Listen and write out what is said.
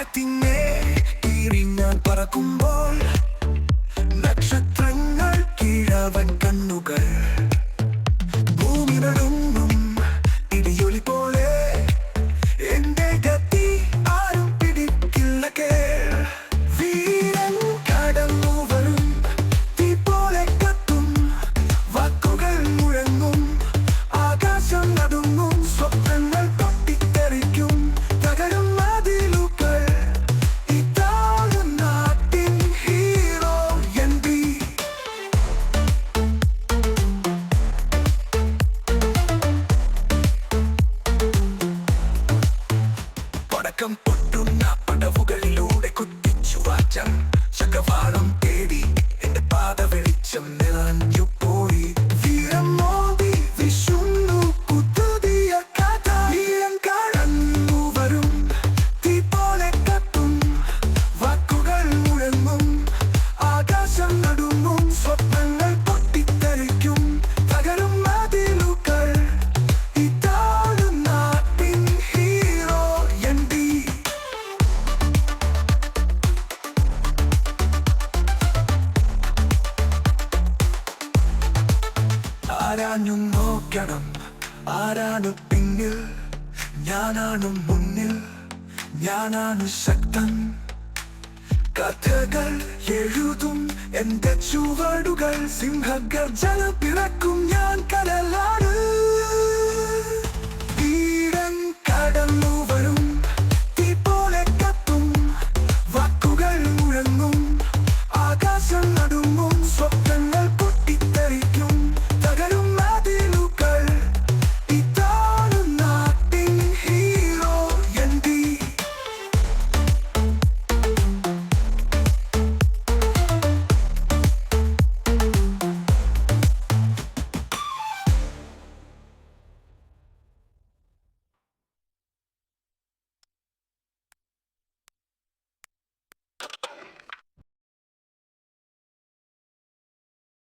കാറ്റിനെ ഇറിഞ്ഞാൽ പറക്കുമ്പോൾ നക്ഷത്രങ്ങൾ കീഴവൻ കണ്ണു പടക്കം പൊട്ടുന്ന പടവുകളിലൂടെ കുത്തിച്ചു വാച്ചം ശകവാളം തേടി എന്റെ പാത വെളിച്ചം ആരാഞ്ഞു നോക്കണം? ആരാണ് പിന്നിൽ? ഞാനാണ് മുന്നിൽ. ഞാനാണ് ശക്തൻ. കഥകൾ എഴുതും എന്റെ ചുവടുകൾ. സിംഹഗർജന പിറക്കും ഞാൻ കടലാണ്